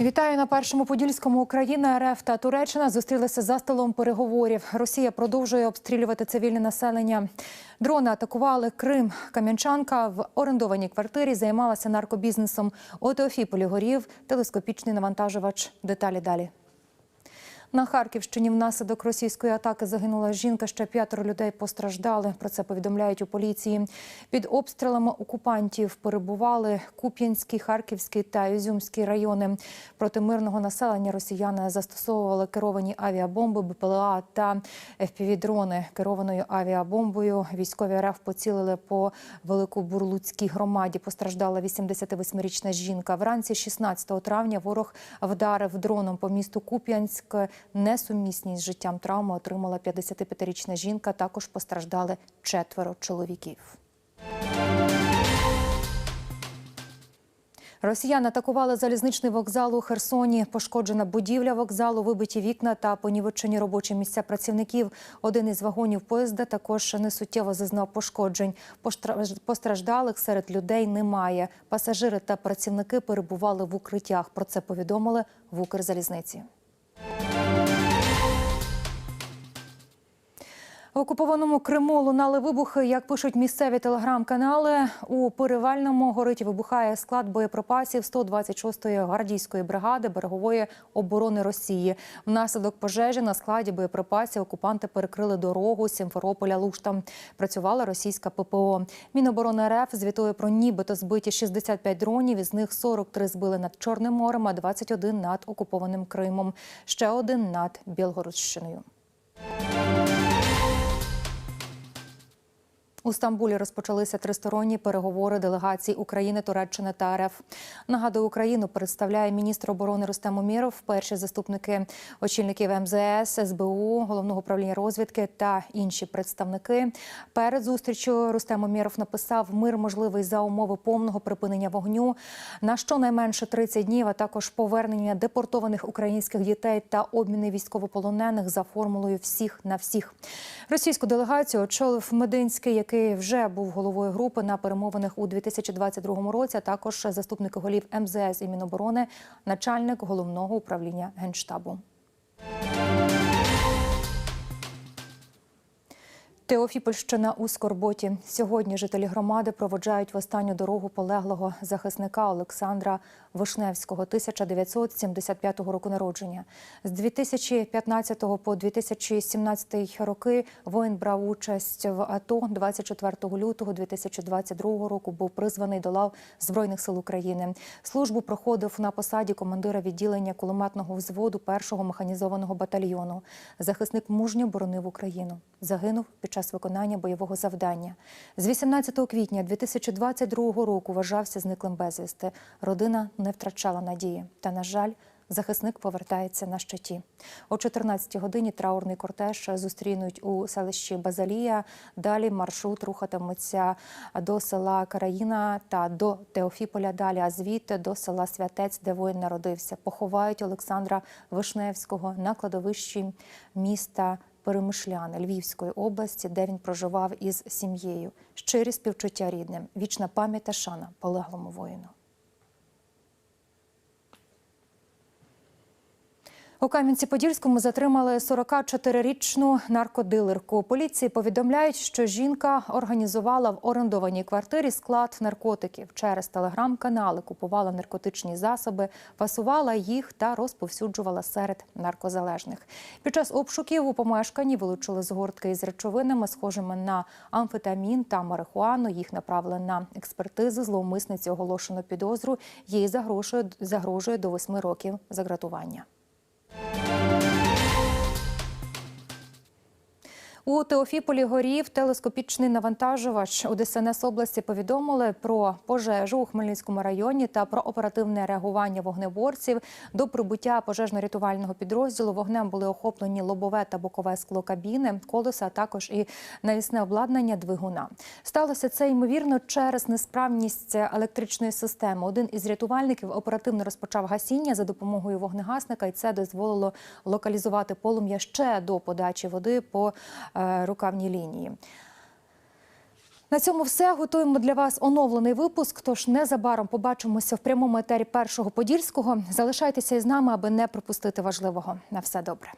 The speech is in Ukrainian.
Вітаю на першому подільському. Україна, РФ та Туреччина зустрілися за столом переговорів. Росія продовжує обстрілювати цивільне населення. Дрони атакували Крим. Кам'янчанка в орендованій квартирі займалася наркобізнесом. У Теофіполі горів телескопічний навантажувач. Деталі далі. На Харківщині внаслідок російської атаки загинула жінка. Ще п'ятеро людей постраждали. Про це повідомляють у поліції. Під обстрілами окупантів перебували Куп'янський, Харківський та Ізюмський райони. Проти мирного населення росіяни застосовували керовані авіабомби, БПЛА та ФПВ-дрони. Керованою авіабомбою військові РФ поцілили по Великобурлуцькій громаді. Постраждала 88-річна жінка. Вранці 16 травня ворог вдарив дроном по місту Куп'янськ. Несумісність з життям травми отримала 55-річна жінка. Також постраждали четверо чоловіків. Росіяни атакували залізничний вокзал у Херсоні. Пошкоджена будівля вокзалу, вибиті вікна та понівечені робочі місця працівників. Один із вагонів поїзда також несуттєво зазнав пошкоджень. Постраждалих серед людей немає. Пасажири та працівники перебували в укриттях. Про це повідомили в Укрзалізниці. Окупованому Криму лунали вибухи. Як пишуть місцеві телеграм-канали, у Перевальному горить вибухає склад боєприпасів 126-ї гвардійської бригади берегової оборони Росії. Внаслідок пожежі на складі боєприпасів окупанти перекрили дорогу Сімферополя Лушта. Працювала російська ППО. Міноборони РФ звітує про нібито збиті 65 дронів. Із них 43 збили над Чорним морем, а 21 над окупованим Кримом. Ще один над Білгородщиною. У Стамбулі розпочалися тристоронні переговори делегацій України, Туреччини та РФ. Нагадую, Україну представляє міністр оборони Рустем Уміров, перші заступники очільників МЗС, СБУ, головного управління розвідки та інші представники. Перед зустрічю Рустем Уміров написав мир можливий за умови повного припинення вогню на щонайменше 30 днів, а також повернення депортованих українських дітей та обміни військовополонених за формулою всіх на всіх. Російську делегацію очолив Мединський, який вже був головою групи на перемовинах у 2022 році. а Також заступник голів МЗС і Міноборони, начальник головного управління генштабу. Теофіпольщина у Скорботі. Сьогодні жителі громади проводжають в останню дорогу полеглого захисника Олександра Вишневського, 1975 року народження. З 2015 по 2017 роки воїн брав участь в АТО. 24 лютого 2022 року був призваний до лав Збройних сил України. Службу проходив на посаді командира відділення кулеметного взводу першого механізованого батальйону. Захисник мужньо боронив Україну. Загинув під час виконання бойового завдання. З 18 квітня 2022 року вважався зниклим безвісти. Родина не втрачала надії. Та, на жаль, захисник повертається на щиті. О 14 годині траурний кортеж зустрінуть у селищі Базалія. Далі маршрут рухатиметься до села Караїна та до Теофіполя. Далі, а звідти до села Святець, де воїн народився. Поховають Олександра Вишневського на кладовищі міста. Перемишляни Львівської області, де він проживав із сім'єю. Щирі співчуття рідним, вічна пам'ять та шана полеглому воїну. У Кам'янці-Подільському затримали 44-річну наркодилерку. Поліції повідомляють, що жінка організувала в орендованій квартирі склад наркотиків. Через телеграм-канали купувала наркотичні засоби, фасувала їх та розповсюджувала серед наркозалежних. Під час обшуків у помешканні вилучили згортки із речовинами, схожими на амфетамін та марихуану. Їх направили на експертизи. Зловмисниці оголошено підозру. Їй загрожує, загрожує до восьми років загратування. Bye. У Теофіполі горів телескопічний навантажувач. У ДСНС області повідомили про пожежу у Хмельницькому районі та про оперативне реагування вогнеборців. До прибуття пожежно-рятувального підрозділу вогнем були охоплені лобове та бокове скло кабіни, колеса, а також і навісне обладнання двигуна. Сталося це ймовірно через несправність електричної системи. Один із рятувальників оперативно розпочав гасіння за допомогою вогнегасника, і це дозволило локалізувати полум'я ще до подачі води по е, рукавній лінії. На цьому все готуємо для вас оновлений випуск. Тож незабаром побачимося в прямому етері першого подільського. Залишайтеся із нами, аби не пропустити важливого. На все добре.